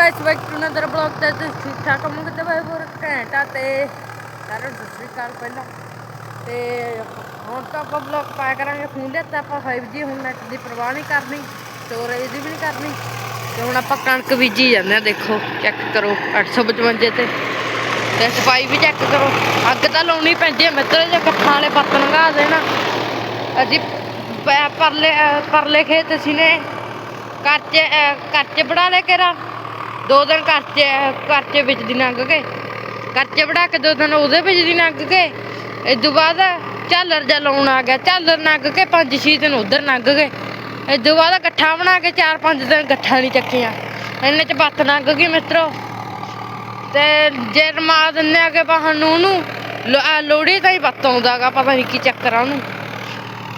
Guys back to another blog ਤੇ ਤੁਸੀਂ ਠੀਕ ਠਾਕ ਹੋਵੋਗੇ ਤੇ ਬਾਈ ਹੋਰ ਘੰਟਾ ਤੇ ਸਾਰਿਆਂ ਨੂੰ ਸਤਿ ਸ਼੍ਰੀ ਅਕਾਲ ਪਹਿਲਾਂ। ਤੇ ਹੁਣ ਤਾਂ ਆਪਾਂ ਬਲੌਗ ਪਾਇਆ ਕਰਾਂਗੇ ਫੋਨ ਦੇ ਤਾਂ ਆਪਾਂ 5G ਹੁਣ ਨੈਟ ਦੀ ਪਰਵਾਹ ਨਹੀਂ ਕਰਨੀ ਸਟੋਰੇਜ ਦੀ ਵੀ ਨਹੀਂ ਕਰਨੀ। ਤੇ ਹੁਣ ਆਪਾਂ ਕਣਕ ਬੀਜੀ ਜਾਂਦੇ ਆ, ਦੇਖੋ ਚੈੱਕ ਕਰੋ 855 ਤੇ। ਤੇ ਸਫ਼ਾਈ ਵੀ ਚੈੱਕ ਕਰੋ। ਅੱਗ ਤਾਂ ਲਾਉਣੀ ਪੈਂਦੀ ਹੈ ਮਿੱਤਰ, ਜੇ ਕੱਠਾਂ ਵਾਲੇ ਪੱਤ ਲੰਘਾ ਦੇਣਾ। ਅਸੀਂ ਪਰਲੇ ਪਰਲੇ ਖੇਤ ਸੀ ਨੇ ਘਰ 'ਚ ਬਣਾ ਲੈ ਕੇਰਾ ਦੋ ਦਿਨ ਘਰ 'ਚ ਘਰ 'ਚ ਵਿੱਚ ਦੀ ਲੰਘ ਗਏ ਘਰ 'ਚ ਬਣਾ ਕੇ ਦੋ ਦਿਨ ਉਹਦੇ ਵਿੱਚ ਦੀ ਲੰਘ ਗਏ ਇਸ ਤੋਂ ਬਾਅਦ ਝਾਲਰ ਜਾ ਲਾਉਣ ਆ ਗਿਆ। ਝਾਲਰ ਲੰਘ ਕੇ, ਪੰਜ ਛੇ ਦਿਨ ਉਧਰ ਲੰਘ ਗਏ ਇਸ ਤੋਂ ਬਾਅਦ ਗੱਠਾ ਬਣਾ ਕੇ ਚਾਰ ਪੰਜ ਦਿਨ ਗੱਠਾ ਨਹੀਂ ਚੱਕੀਆਂ। ਇੰਨੇ 'ਚ ਬੱਤ ਲੰਘ ਗਈ ਮਿੱਤਰੋ। ਤੇ ਜੇ ਰਮਾ ਦਿੰਦੇ ਆ ਕਿ ਬਾਹਰ ਨੂੰ ਉਹਨੂੰ, ਲੋ- ਲੋਹੜੀ ਤਾਂ ਹੀ ਬੱਤ ਆਉਂਦਾਗਾ ਪਤਾ ਨਹੀਂ ਕੀ ਚੱਕਰ ਆ ਉਹਨੂੰ।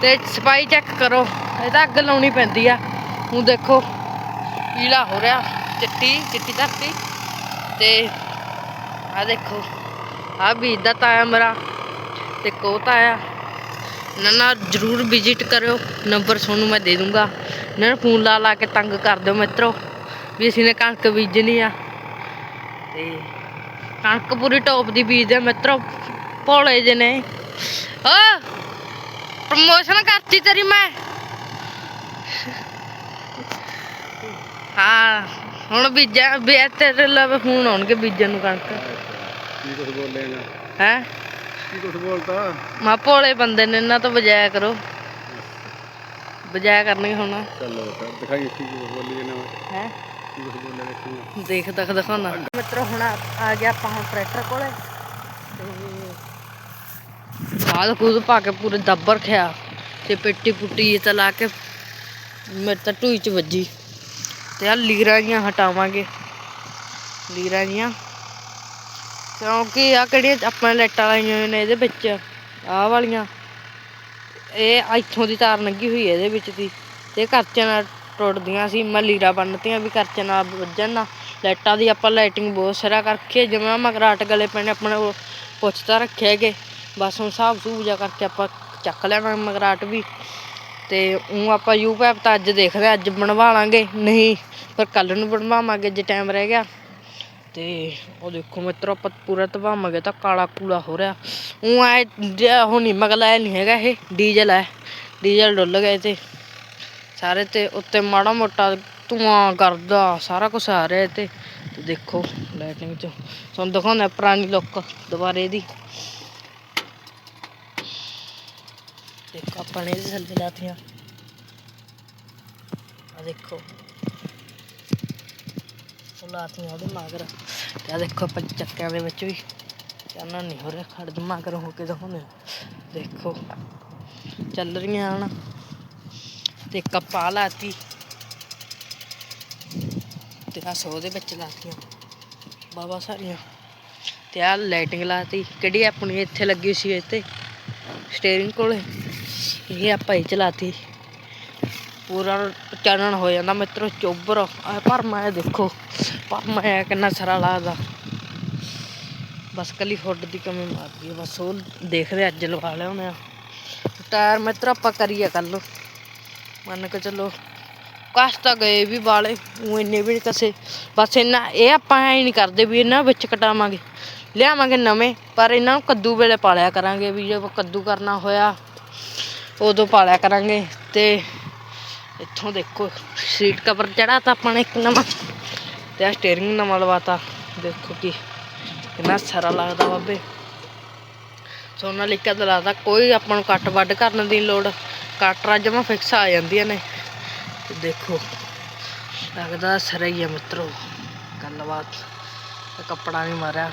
ਤੇ ਸਫ਼ਾਈ ਚੈੱਕ ਕਰੋ। ਇਹ ਤਾਂ ਅੱਗ ਲਾਉਣੀ ਪੈਂਦੀ ਆ। ਹੁਣ ਦੇਖੋ, ਪੀਲਾ ਹੋ ਰਿਹਾ। ਚਿੱਟੀ ਚਿੱਟੀ ਧਰਤੀ। ਤੇ ਆ ਦੇਖੋ ਆ ਬੀਜਦਾ ਤਾਇਆ ਮੇਰਾ। ਤੇ ਕੋ ਤਾਇਆ। ਨਾ ਨਾ, ਜਰੂਰ ਵਿਜ਼ਿਟ ਕਰਿਓ। ਨੰਬਰ ਤੁਹਾਨੂੰ ਮੈਂ ਦੇ ਦੂੰਗਾ। ਨਾ ਫੋਨ ਲਾ ਲਾ ਕੇ ਤੰਗ ਕਰ ਦਿਓ ਮਿੱਤਰੋ। ਵੀ ਅਸੀਂ ਨੇ ਕਣਕ ਬੀਜਣੀ ਆ। ਤੇ ਕਣਕ ਪੂਰੀ ਟੌਪ ਦੀ ਬੀਜਦੇ ਆ ਮਿੱਤਰੋ। ਭੋਲੇ ਜਿਹੇ ਨੇ। ਓ! ਪ੍ਰਮੋਸ਼ਨ ਕਰਤੀ ਤੇਰੀ ਮੈਂ। ਹਾਂ। ਹੁਣ ਬੀਜਾਂ ਵੀ ਤੇਰੇ ਲਵੇ ਫੋਨ ਆਉਣਗੇ ਬੀਜਣ ਨੂੰ ਕਣਕ। ਕੀ ਕੁਛ ਬੋਲੇਗਾ ਹੈ? ਕੀ ਕੁਛ ਬੋਲਤਾ? ਮਾ ਭੋਲੇ ਬੰਦੇ ਨੇ ਇਹਨਾਂ ਤੋਂ ਬਜਾਇਆ ਕਰੋ। ਬਜਾਇਆ ਕਰਨਗੇ ਹੁਣ। ਚੱਲੋ ਦਿਖਾਈ ਕੀ ਕੁਛ ਬੋਲੀ ਇਹਨਾਂ ਹੈ? ਕੀ ਕੁਛ ਬੋਲਿਆ ਦੇਖੀ ਦੇਖ ਤੱਕ ਦਿਖਾਉਣਾ। ਮਿੱਤਰੋ ਹੁਣ ਆ ਗਿਆ ਆਪਾਂ ਹੁਣ ਟਰੈਕਟਰ ਕੋਲੇ। ਤੇ ਖਾਦ ਖੂਦ ਪਾ ਕੇ ਪੂਰੇ ਦੱਬਰ ਖਿਆ। ਤੇ ਪੇਟੀ ਪੁੱਟੀ ਤੇ ਲਾ ਕੇ ਮੇਰੇ ਤਾਂ ਢੂਈ ਚ ਵੱਜੀ। ਤੇ ਆ ਲੀਰਾਂ ਜੀਆਂ ਹਟਾਵਾਂਗੇ। ਲੀਰਾਂ ਜੀਆਂ। ਕਿਉਂਕਿ ਆ ਕਿਹੜੀਆਂ ਆਪਾਂ ਲਾਈਟਾਂ ਲਾਈਆਂ ਹੋਈਆਂ ਨੇ ਇਹਦੇ ਵਿੱਚ, ਆਹ ਵਾਲੀਆਂ। ਇਹ ਇੱਥੋਂ ਦੀ ਤਾਰ ਲੰਗੀ ਹੋਈ ਹੈ ਇਹਦੇ ਵਿੱਚ ਦੀ। ਤੇ ਕਰਚੇ ਨਾਲ ਟੁੱਟਦੀਆਂ ਸੀ, ਮੈਂ ਲੀਰਾ ਬੰਨਤੀਆਂ ਵੀ ਕਰਚੇ ਨਾਲ ਵੱਜਣ ਨਾ। ਲਾਈਟਾਂ ਦੀ ਆਪਾਂ ਲਾਈਟਿੰਗ ਬਹੁਤ ਸਾਰਾ ਕਰਕੇ ਜਿਵੇਂ ਮਗਰਾਟ ਗਲੇ ਪੈਣੇ ਆਪਣੇ ਉਹ ਪੁੱਛਤਾ ਰੱਖਿਆਗੇ ਬਸ ਹੁਣ ਹਿਸਾਬ ਸੂਬ ਜਾ ਕਰਕੇ ਆਪਾਂ ਚੱਕ ਲੈਣਾ ਮਗਰਾਟ ਵੀ। ਤੇ ਉਹ ਆਪਾਂ ਯੂ ਪੈਪ ਤਾਂ ਅੱਜ ਦੇਖਦੇ ਹਾਂ, ਅੱਜ ਬਣਵਾ ਲਾਂਗੇ। ਨਹੀਂ ਪਰ ਕੱਲ ਨੂੰ ਬਣਵਾਵਾਂਗੇ ਜੇ ਟਾਈਮ ਰਹਿ ਗਿਆ। ਤੇ ਉਹ ਦੇਖੋ ਮਿੱਤਰੋ ਆਪਾਂ ਪੂਰਾ ਤਵਾਵਾਂਗੇ ਤਾਂ ਕਾਲਾ ਕੂਲਾ ਹੋ ਰਿਹਾ। ਉਹ ਐ ਉਹ ਨਹੀਂ ਮਗਲਾ ਨਹੀਂ ਹੈਗਾ ਇਹ ਡੀਜ਼ਲ ਹੈ। ਡੀਜ਼ਲ ਡੁੱਲ ਗਏ ਤੇ ਸਾਰੇ ਤੇ ਉੱਤੇ ਮਾੜਾ ਮੋਟਾ ਧੂਆਂ ਕਰਦਾ ਸਾਰਾ ਕੁਝ ਆ ਰਿਹਾ ਤੇ ਤੇ ਦੇਖੋ ਲਾਈਟਿੰਗ ਚ। ਤੁਹਾਨੂੰ ਦਿਖਾਉਂਦਾ ਪੁਰਾਣੀ ਲੁੱਕ ਦੁਬਾਰੇ ਦੀ ਦੇਖੋ, ਆਪਾਂ ਨੇ ਇਹਦੇ ਥੱਲੇ ਲਾਤੀਆਂ। ਆ ਦੇਖੋ। ਉਹ ਲਾਤੀਆਂ ਉਹਦੇ ਮਗਰ। ਤੇ ਆ ਦੇਖੋ ਆਪਾਂ ਚੱਕਿਆਂ ਦੇ ਵਿੱਚ ਵੀ। ਚਾਨਣਾ ਨਹੀਂ ਹੋ ਰਿਹਾ ਖੜ ਮਗਰ ਹੋ ਕੇ ਦਿਖਾਉਂਦੇ ਦੇਖੋ, ਚੱਲ ਰਹੀਆਂ ਹਨ। ਤੇ ਕਪਾ ਲਾਤੀ। ਤੇ ਆ ਸੋ ਦੇ ਵਿੱਚ ਲਾਤੀਆਂ। ਬਾਬਾ ਸਾਰੀਆਂ। ਤੇ ਆ ਲਾਈਟਿੰਗ ਲਾਤੀ। ਕਿਹੜੀ ਆਪਣੀ ਇੱਥੇ ਲੱਗੀ ਸੀ ਇੱਥੇ? ਸਟੀਅਰਿੰਗ ਕੋਲੇ। ਇਹ ਆਪਾਂ ਹੀ ਚਲਾਤੀ। ਪੂਰਾ ਚਾਨਣ ਹੋ ਜਾਂਦਾ ਮਿੱਤਰੋ, ਚੋਬਰ। ਆ ਭਰਮਾ ਇਹ ਦੇਖੋ ਭਰਮਾ ਇਹ ਕਿੰਨਾ ਸਰਾ ਲੱਗਦਾ। ਬਸ ਕੱਲੀ ਫੁੱਟ ਦੀ ਕਮੀ ਮਾਰਦੀ ਹੈ ਬਸ ਉਹ ਦੇਖਦੇ ਅੱਜ ਲਵਾ ਲਿਆ ਆ। ਟਾਇਰ ਮਿੱਤਰ, ਆਪਾਂ ਕਰੀਏ ਕੱਲ ਮੰਨ ਕੇ ਚੱਲੋ, ਕਸ ਤਾਂ ਗਏ ਵੀ ਵਾਲੇ, ਉਹ ਇੰਨੇ ਵੀ ਨੀ ਕਸੇ। ਬਸ ਇਹਨਾਂ ਇਹ ਆਪਾਂ ਐ ਨਹੀਂ ਕਰਦੇ ਵੀ ਇਹਨਾਂ ਵਿੱਚ ਕਟਾਵਾਂਗੇ। ਲਿਆਵਾਂਗੇ ਨਵੇਂ, ਪਰ ਇਹਨਾਂ ਨੂੰ ਕੱਦੂ ਵੇਲੇ ਪਾਲਿਆ ਕਰਾਂਗੇ ਵੀ ਜੇ ਕੱਦੂ ਕਰਨਾ ਹੋਇਆ। ਉਦੋਂ ਪਾਲਿਆ ਕਰਾਂਗੇ ਤੇ ਇੱਥੋਂ ਦੇਖੋ ਸੀਟ ਕਵਰ ਚੜਾ ਤਾਂ ਆਪਾਂ ਨੇ ਇੱਕ ਨਵਾਂ ਤੇ ਆ ਸਟੀਅਰਿੰਗ ਨਵਾਂ ਲਵਾਤਾ। ਦੇਖੋ ਕੀ ਕਿੰਨਾ ਸਾਰਾ ਲੱਗਦਾ ਬਾਬੇ। ਸੋਨਾ ਲਿਖਿਆ ਤਾਂ ਲੱਗਦਾ ਕੋਈ ਆਪਾਂ ਨੂੰ ਕੱਟ ਵੱਢ ਕਰਨ ਦੀ ਲੋੜ ਕਟਰਾਂ ਜਮਾ ਫਿਕਸ ਆ ਜਾਂਦੀਆਂ ਨੇ। ਤੇ ਦੇਖੋ, ਲੱਗਦਾ ਸਰਾ ਹੀ ਆ ਮਿੱਤਰੋ, ਗੱਲਬਾਤ। ਕੱਪੜਾ ਨਹੀਂ ਮਾਰਿਆ।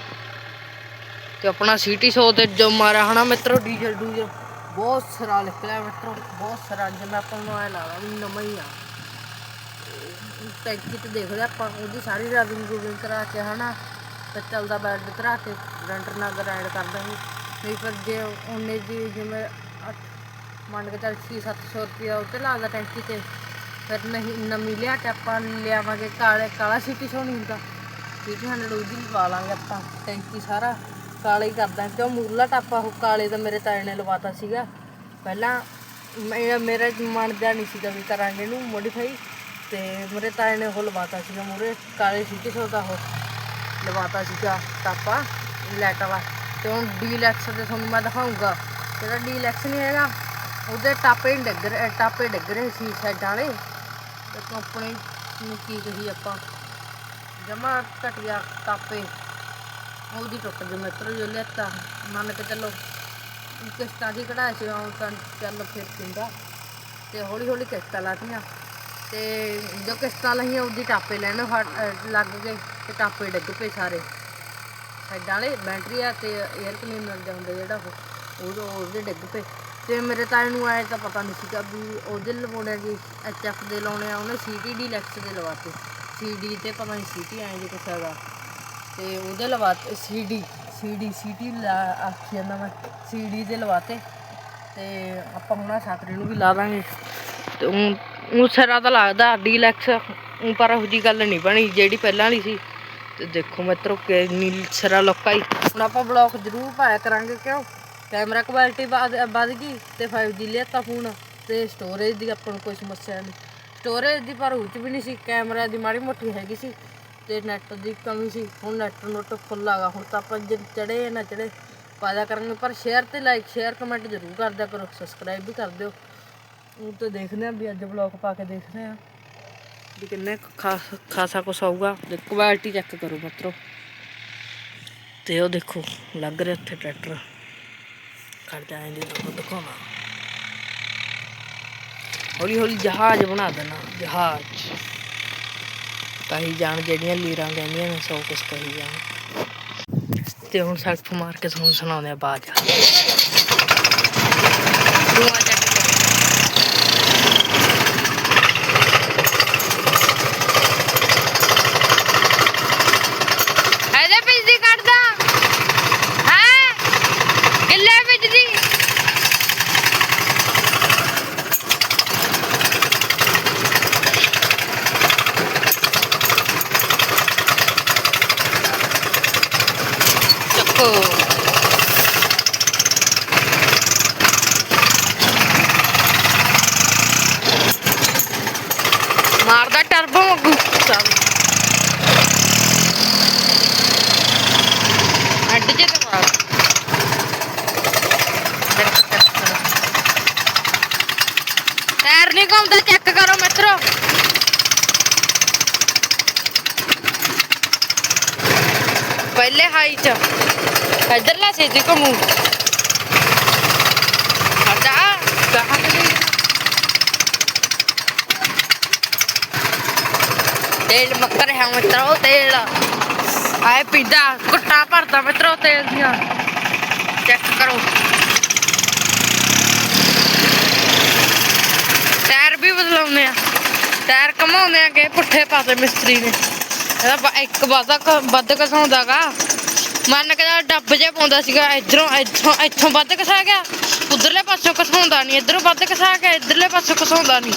ਤੇ ਆਪਣਾ ਸੀਟੀ ਸੋ ਤੇ ਜੋ ਮਾਰਿਆ ਹਨਾ ਮਿੱਤਰੋ ਡੀਜ਼ਲ ਡੂਜ਼ਲ ਬਹੁਤ ਸਰਾ ਨਿਕਲਿਆ ਮਿੱਤਰੋ, ਬਹੁਤ ਸਰਾ ਜਿਵੇਂ ਆਪਾਂ ਨੂੰ ਐ ਲੱਗਦਾ ਵੀ ਨਵਾਂ ਹੀ ਆ। ਟੈਂਕੀ ਤੇ ਦੇਖਦੇ ਆਪਾਂ, ਉਹਦੀ ਸਾਰੀ ਰੈਵਿੰਗ ਰੂਵਿੰਗ ਕਰਾ ਕੇ, ਹਨਾ? ਤੇ ਚੱਲਦਾ ਬੈਡ ਧਰਾ ਕੇ ਗਰੰਟਰ ਨਾਲ ਗਰਾਈਡ ਕਰ ਦਾਂਗੇ ਨਹੀਂ ਫਿਰ ਜੇ ਉਹਨੇ ਦੀ ਜਿਵੇਂ ਅੱਠ, ਮੰਨ ਕੇ ਚੱਲ 6-700 ਰੁਪਇਆ ਉੱਤੇ ਲਾਦਾ ਟੈਂਕੀ ਤੇ, ਫਿਰ ਨਹੀਂ, ਨਵੀਂ ਲਿਆ ਕੇ ਆਪਾਂ ਲਿਆਵਾਂਗੇ ਕਾਲੇ, ਕਾਲਾ ਸਿੱਟੀ ਸੋਣੀ ਹੁੰਦਾ। ਸਿੱਟੀ ਹੰਡਰਡ ਉਹਦੀ ਵੀ ਪਾ ਲਾਂਗੇ ਆਪਾਂ, ਟੈਂਕੀ ਸਾਰਾ। ਕਾਲੇ ਹੀ ਕਰਦਾ। ਕਿਉਂ ਮੂਰਲਾ ਟਾਪਾ ਉਹ ਕਾਲੇ ਦਾ ਮੇਰੇ ਤਾਏ ਨੇ ਲਵਾਤਾ ਸੀਗਾ। ਪਹਿਲਾਂ ਮੈਂ- ਮੇਰਾ ਮਨ ਦਾ ਨਹੀਂ ਸੀਗਾ ਵੀ ਕਰਾਂਗੇ ਇਹਨੂੰ ਮੋਡੀਫਾਈ ਤੇ ਮੇਰੇ ਤਾਏ ਨੇ ਉਹ ਲਵਾਤਾ ਸੀਗਾ ਮੂਰੇ ਕਾਲੇ ਸੀਟੇ ਸੋ ਉਹ ਲਵਾਤਾ ਸੀਗਾ ਟਾਪਾ ਲੈਟ ਵਾਲਾ। ਤੇ ਹੁਣ ਡੀਲੈਕਸ ਦੇ ਤੁਹਾਨੂੰ ਮੈਂ ਦਿਖਾਉਂਗਾ ਜਿਹੜਾ ਡੀਲੈਕਸ ਨਹੀਂ ਹੈਗਾ, ਉਹਦੇ ਟਾਪੇ ਨੀ ਡਿੱਗ ਰਹੇ, ਟਾਪੇ ਡਿੱਗ ਰਹੇ ਸੀ ਸਾਈਡਾਂ ਵਾਲੇ। ਤੇ ਕੰਪਨੀ ਨੂੰ ਕੀ ਕਹੀ ਆਪਾਂ। ਜਮਾ ਘਟਿਆ ਟਾਪੇ। ਉਹਦੀ ਟੁੱਟ ਗਈ ਮਿੱਤਰ ਜੋ ਲੈਤਾ ਮੰਨ ਕੇ ਚੱਲੋ ਕਿਸ਼ਤਾਂ ਦੀ ਕਢਾਈ ਸੀ ਹੁਣ ਤਾਂ ਚੱਲ ਫਿਰ ਪਿੰਦਾ ਤੇ ਹੌਲੀ ਹੌਲੀ ਕਿਸ਼ਤਾਂ ਲਾਤੀਆਂ। ਤੇ ਜੋ ਕਿਸ਼ਤਾਂ ਲਈਆਂ, ਉਹਦੀ ਟਾਪੇ ਲੈਣ ਫੜ- ਲੱਗ ਗਏ ਤੇ ਟਾਪੇ ਡਿੱਗ ਪਏ ਸਾਰੇ। ਸਾਈਡਾਂ ਵਾਲੇ ਬੈਟਰੀ ਆ ਤੇ 에ਅਰ ਕਲੀਨਰ ਹੁੰਦਾ ਜਿਹੜਾ ਉਹ ਉਹਦੇ ਉਹਦੇ ਡਿੱਗ ਪਏ। ਤੇ ਮੇਰੇ ਤਾਏ ਨੂੰ ਆਏ ਤਾਂ ਪਤਾ ਨਹੀਂ ਸੀਗਾ ਵੀ ਉਹਦੇ ਲਵਾਉਣੇ ਜੀ ਐਚਐਫ ਦੇ ਲਾਉਣੇ ਆ, ਉਹਨੇ ਸੀਟੀ ਡੀਲੈਕਸ ਦੇ ਲਵਾਤੇ। ਸੀਡੀ ਤੇ ਪਤਾ ਨਹੀਂ ਸੀਟੀ ਆਏ ਜੀ ਕਿਸੇ ਦਾ ਤੇ ਉਹਦੇ ਲਵਾਤੇ ਸੀਡੀ ਸੀਡੀ, ਸੀਟੀ ਆਖੀ ਜਾਂਦਾ ਮੈਂ, ਸੀਡੀ ਦੇ ਲਵਾਤੇ ਤੇ ਆਪਾਂ ਹੁਣ ਆਹ ਨੂੰ ਵੀ ਲਾ ਦਾਂਗੇ। ਤੇ ਉਹ ਉਹ ਤਾਂ ਲੱਗਦਾ ਡੀਲੈਕਸ ਉਹ ਪਰ ਉਹੋ ਜੀ ਗੱਲ ਨਹੀਂ ਬਣੀ, ਜਿਹੜੀ ਪਹਿਲਾਂ ਵਾਲੀ ਸੀ। ਤੇ ਦੇਖੋ ਮਿੱਤਰੋ ਕਿੰਨੀ ਸ਼ਰਾ ਲੋਕਾਂ ਹੀ ਹੁਣ ਆਪਾਂ ਬਲੌਕ ਜ਼ਰੂਰ ਪਾਇਆ ਕਰਾਂਗੇ ਕਿਉਂ? ਕੈਮਰਾ ਕੁਆਲਿਟੀ ਵੱਧ, ਵਧ ਗਈ ਤੇ 5G ਲਿਆਤਾ ਫੋਨ ਤੇ ਸਟੋਰੇਜ ਦੀ ਆਪਾਂ ਨੂੰ ਕੋਈ ਸਮੱਸਿਆ ਨਹੀਂ। ਸਟੋਰੇਜ ਦੀ ਪਰ ਉਹ 'ਚ ਵੀ ਨਹੀਂ ਸੀ, ਕੈਮਰਾ ਦੀ ਮਾੜੀ ਮੋਟੀ ਹੈਗੀ ਸੀ। ਤੇ ਨੈਟ ਦੀ ਕਮੀ ਸੀ। ਹੁਣ ਨੈਟ ਨੁੱਟ ਫੁੱਲ ਆਗਾ ਹੁਣ ਤਾਂ ਆਪਾਂ ਜੇ ਚੜੇ ਨਾ ਚੜੇ ਪਾਇਆ ਕਰਾਂਗੇ। ਪਰ ਸ਼ੇਅਰ ਤੇ ਲਾਈਕ ਸ਼ੇਅਰ ਕਮੈਂਟ ਜ਼ਰੂਰ ਕਰਦਿਆ ਕਰੋ। ਸਬਸਕ੍ਰਾਈਬ ਵੀ ਕਰ ਦਿਓ। ਉਹ ਤੇ ਦੇਖਦੇ ਆ ਵੀ ਅੱਜ ਬਲੌਗ ਪਾ ਕੇ ਦੇਖਦੇ ਆ। ਵੀ ਕਿੰਨੇ ਕੁ ਖਾਸਾ ਕੁਛ ਆਊਗਾ। ਤੇ ਕੁਆਲਿਟੀ ਚੈੱਕ ਕਰੋ ਮਿੱਤਰੋ। ਤੇ ਉਹ ਦੇਖੋ, ਲੱਗ ਰਿਹਾ ਉੱਥੇ ਟਰੈਕਟਰ ਖੜ ਜਾਏਂਗੇ ਤੁਹਾਨੂੰ ਦਿਖਾਉਣਾ। ਹੌਲੀ ਹੌਲੀ ਜਹਾਜ਼ ਬਣਾ ਦੇਣਾ। ਜਹਾਜ਼। ਕਹੀ ਜਾਣ ਜਿਹੜੀਆਂ ਲੀਰਾਂ ਕਹਿੰਦੀਆਂ ਨੇ, ਸੌ ਕੁਛ ਕਹੀ ਜਾਣ। ਤੇ ਹੁਣ ਸੜਕ ਮਾਰ ਕੇ ਤੁਹਾਨੂੰ ਸੁਣਾਉਂਦੇ ਆ ਬਾਜ ਧੂਆਂ ਚੱਕ ਕੇ ਇਹਦੇ ਬਿਜਲੀ ਕੱਢਦਾ ਹੈ ਕਿੱਲੇ ਬਿਜਲੀ ਚੱਕੋ ਮਾਰਦਾ ਟਰਬੋ ਵਾਂਗੂ ਅੱਡ ਜੇ ਤੇ ਮਾਰ ਟਾਇਰ ਨਹੀਂ ਘੁੰਮਦਾ ਚੈੱਕ ਕਰੋ ਮਿੱਤਰੋ। ਪਹਿਲੇ ਹਾਈ ਚ ਇਧਰਲਾ ਛੇਤੀ ਘੁੰਮੂ ਹਟਾ ਕਹਾਂ ਤੇਲ ਮੱਕਰ ਹੈ ਮਿੱਤਰੋ, ਤੇਲ। ਆਏ ਪੀਂਦਾ ਕੁੱਟਾ ਭਰਦਾ ਮਿੱਤਰੋ, ਤੇਲ ਦੀਆਂ। ਚੈੱਕ ਕਰੋ। ਟਾਇਰ ਵੀ ਬਦਲਾਉਂਦੇ ਆ। ਟਾਇਰ ਘਮਾਉਂਦੇ ਆ ਕਿ ਪੁੱਠੇ ਪਾਸੇ ਮਿਸਤਰੀ ਨੇ। ਇਹਦਾ ਇੱਕ ਵਾਦਾ ਵੱਧ ਘਸਾਉਂਦਾਗਾ ਮੰਨ ਕੇ ਡੱਬ ਜੇ ਪਾਉਂਦਾ ਸੀਗਾ, ਇਧਰੋਂ, ਇੱਥੋਂ ਇੱਥੋਂ ਵੱਧ ਘਸਾ ਗਿਆ। ਉਧਰਲੇ ਪਾਸੋਂ ਘਸਾਉਂਦਾ ਨਹੀਂ ਇਧਰੋਂ ਵੱਧ ਘਸਾ ਗਿਆ, ਇਧਰਲੇ ਪਾਸੋਂ ਘਸਾਉਂਦਾ ਨਹੀਂ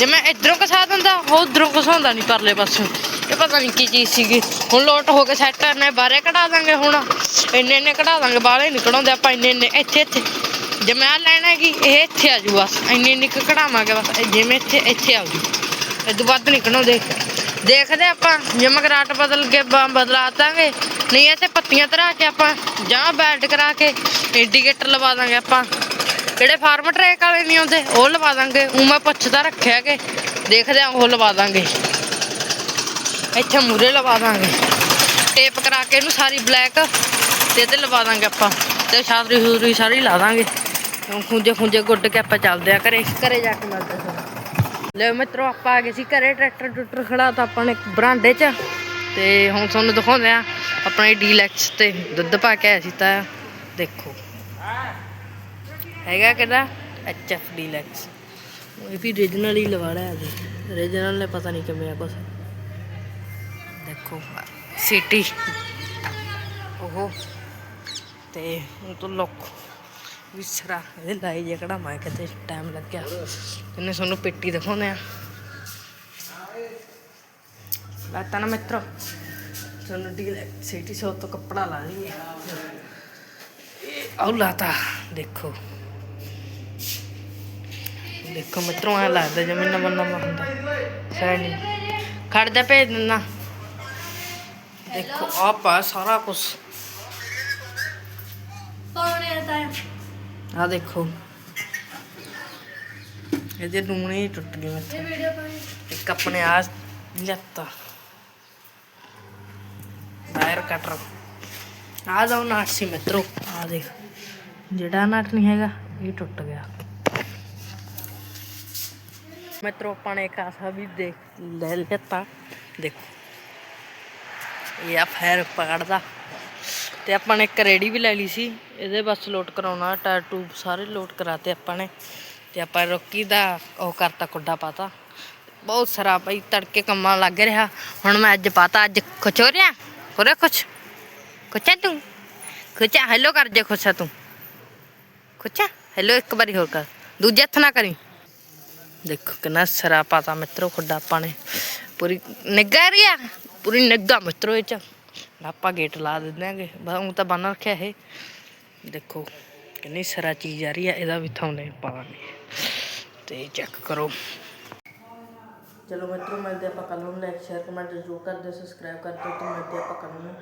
ਜੇ ਮੈਂ ਇਧਰੋਂ ਘਸਾ ਦਿੰਦਾ, ਉਹ ਉਧਰੋਂ ਘਸਾਉਂਦਾ ਨਹੀਂ ਪਰਲੇ ਪਾਸੋਂ। ਇਹ ਪਤਾ ਨਹੀਂ ਕੀ ਚੀਜ਼ ਸੀਗੀ। ਹੁਣ ਲੋਟ ਹੋ ਕੇ ਸੈੱਟ ਨੇ ਬਾਹਰੇ ਕਢਾ ਦਾਂਗੇ ਹੁਣ। ਇੰਨੇ ਇੰਨੇ ਕਢਾ ਦਾਂਗੇ, ਬਾਹਲੇ ਨਹੀਂ ਆਪਾਂ, ਇੰਨੇ ਇੰਨੇ ਇੱਥੇ ਇੱਥੇ। ਜੇ ਮੈਂ ਲੈਣਾ ਕਿ ਇਹ ਇੱਥੇ ਆ ਜੂ ਬਸ। ਇੰਨੀ ਇੰਨੀ ਕੁ ਕਢਾਵਾਂਗੇ ਬਸ। ਜਿਵੇਂ ਇੱਥੇ ਇੱਥੇ ਆ ਜੂ। ਇਹ ਵੱਧ ਨਹੀਂ ਦੇਖਦੇ ਆਪਾਂ, ਜੇ ਮਗਰਾਟ ਬਦਲ ਕੇ ਬ- ਬਦਲਾ ਦਾਂਗੇ। ਨਹੀਂ, ਇੱਥੇ ਪੱਤੀਆਂ ਧਰਾ ਕੇ ਆਪਾਂ, ਜਾਂ ਬੈਲਟ ਕਰਾ ਕੇ, ਇੰਡੀਕੇਟਰ ਲਵਾ ਦਾਂਗੇ ਆਪਾਂ। ਜਿਹੜੇ ਫਾਰਮ ਟਰੈਕ ਵਾਲੇ ਨਹੀਂ ਆਉਂਦੇ, ਉਹ ਲਵਾ ਦਾਂਗੇ। ਉਹ ਮੈਂ ਪੁੱਛਦਾ ਰੱਖਿਆ ਕਿ ਦੇਖਦੇ ਆ, ਉਹ ਲਵਾ ਦਾਂਗੇ। ਇੱਥੇ ਮੂਰੇ ਲਵਾ ਦਾਂਗੇ। ਟੇਪ ਕਰਾ ਕੇ ਇਹਨੂੰ ਸਾਰੀ ਬਲੈਕ ਤੇ ਤੇ ਲਵਾ ਦਾਂਗੇ ਆਪਾਂ। ਤੇ ਛਾਤਰੀ ਛੂਤਰੀ ਸਾਰੀ ਲਾ ਦਾਂਗੇ। ਹੁਣ ਖੁੰਝੇ ਖੁੰਝੇ ਗੁੱਡ ਕੇ ਆਪਾਂ ਚੱਲਦੇ ਆ ਘਰੇ। ਘਰੇ ਜਾ ਕੇ ਮਿਲਦੇ ਹਾਂ ਲੈ ਮਿੱਤਰੋ, ਆਪਾਂ ਆ ਗਏ ਸੀ ਘਰੇ। ਟਰੈਕਟਰ ਟਰੂਕਟਰ ਖੜਾ ਤਾਂ ਆਪਾਂ ਨੇ ਬਰਾਂਡੇ 'ਚ। ਤੇ ਹੁਣ ਤੁਹਾਨੂੰ ਦਿਖਾਉਂਦੇ ਆ ਆਪਣੇ ਡੀਲੈਕਸ ਤੇ ਦੁੱਧ ਪਾ ਕੇ ਆਇਆ ਸੀ ਤਾਂ ਦੇਖੋ। ਹੈਗਾ ਕਿਹਦਾ? ਐਚਐਫ ਡੀਲੈਕਸ ਇਹ ਵੀ ਰੀਜਨਲ ਹੀ ਲਵਾ ਲਿਆ ਜੀ ਰੀਜਨਲ ਨੇ ਪਤਾ ਨਹੀਂ ਕਿਵੇਂ ਆ ਕੁਛ। ਦੇਖੋ ਸਿਟੀ ਉਹ ਤੇ ਉਹ ਤੋਂ ਲੋਕ। ਵਿਸਰਾ ਇਹ ਲਾਈ ਜੇ ਕਿਹੜਾ ਮੈਂ ਕਿਤੇ ਟਾਈਮ ਲੱਗਿਆ। ਇਹਨੇ ਤੁਹਾਨੂੰ ਪੇਟੀ ਦਿਖਾਉਂਦੇ ਆ ਲਾਤਾ ਨਾ ਮਿੱਤਰੋ, ਤੁਹਾਨੂੰ ਡੀਲ ਸਿਟੀ ਸੋ ਤੋਂ ਕੱਪੜਾ ਲਾ ਲਈਏ। ਇਹ ਆਉ ਲਾਤਾ, ਦੇਖੋ। ਦੇਖੋ ਮਿੱਤਰੋ ਐ ਲੱਗਦਾ ਜਿਵੇਂ ਨਵਾਂ ਨਵਾਂ ਹੁੰਦਾ। ਸੈਣੀ ਖੜ ਜਾ ਭੇਜ ਦਿੰਦਾ। ਦੇਖੋ ਆ ਪਾ ਸਾਰਾ ਕੁਝ ਤਾਂ। ਆ ਦੇਖੋ। ਇਹਦੇ ਨੂਣੇ ਹੀ ਟੁੱਟ ਗਏ ਮੇਰੇ ਇਹ ਵੀਡੀਓ ਪਾਈ ਇੱਕ ਆਪਣੇ ਆ। ਲੱਤਾ ਵਾਇਰ ਕਟਰ ਆ ਦਾ ਨਾਟ ਸੀ ਮਿੱਤਰੋ। ਆ ਦੇਖ। ਜਿਹੜਾ ਨਾਟ ਨਹੀਂ ਹੈਗਾ ਇਹ ਟੁੱਟ ਗਿਆ। ਮਿੱਤਰੋ ਆਪਾਂ ਨੇ ਕਾਸਾ ਵੀ ਦੇਖ ਲੈ ਲਿੱਤਾ ਦੇਖੋ ਇਹ ਆ ਫਾਇਰ ਪਕੜਦਾ ਤੇ ਆਪਾਂ ਨੇ ਇੱਕ ਰੇੜੀ ਵੀ ਲੈ ਲਈ ਸੀ ਇਹਦੇ ਬਸ ਲੋਡ ਕਰਾਉਣਾ ਟਾਇਰ ਟੂਬ ਸਾਰੇ ਲੋਡ ਕਰਾਤੇ ਆਪਾਂ ਨੇ ਤੇ ਆਪਾਂ ਰੋਕੀ ਦਾ ਉਹ ਕਰਤਾ ਕੁੱਡਾ ਪਾਤਾ ਬਹੁਤ ਸਾਰਾ ਭਾਈ ਤੜਕੇ ਕੰਮਾਂ ਲੱਗ ਰਿਹਾ ਹੁਣ ਮੈਂ ਅੱਜ ਪਾਤਾ ਅੱਜ ਖੁਸ਼ ਹੋ ਰਿਹਾ ਹੋ ਰਿਹਾ ਕੁਛ ਖੁਸ਼ ਹੈ ਤੂੰ ਖੁਸ਼ ਹੈ ਹੈਲੋ ਕਰ ਜੇ ਖੁਸ਼ ਹੈ ਤੂੰ ਖੁਸ਼ ਹੈ ਹੈਲੋ ਇੱਕ ਵਾਰੀ ਹੋਰ ਕਰ ਦੂਜੇ ਹੱਥ ਨਾ ਕਰੀ ਦੇਖੋ ਕਿੰਨਾ ਸਰਾ ਪਾਤਾ ਮਿੱਤਰੋ, ਖੁੱਡਾ ਆਪਾਂ ਨੇ। ਪੂਰੀ ਨਿੱਘਾ ਏਰੀਆ ਪੂਰੀ ਨਿੱਘਾ ਮਿੱਤਰੋ ਇਹ ਚ। ਆਪਾਂ ਗੇਟ ਲਾ ਦਿੰਦੇ ਆਂਗੇ। ਉਹ ਤਾਂ ਬੰਨ ਰੱਖਿਆ ਇਹ। ਦੇਖੋ, ਕਿੰਨੀ ਸਰਾ ਚੀਜ਼ ਆ ਰਹੀ ਆ, ਇਹਦਾ ਵੀ ਤੁਹਾਨੂੰ ਨਹੀਂ ਤੇ ਚੈੱਕ ਕਰੋ। ਚਲੋ ਮਿੱਤਰੋ, ਮਿਲਦੇ ਆਪਾਂ ਕੱਲ ਨੂੰ ਲਾਈਕ ਸ਼ੇਅਰ ਕਮੈਂਟ ਜ਼ਰੂਰ ਕਰ ਦਿਓ ਸਬਸਕ੍ਰਾਈਬ ਕਰ ਦਿਓ ਤੇ ਮਿਲਦੇ ਆਪਾਂ ਕੱਲ ਨੂੰ।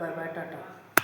Bye bye Tata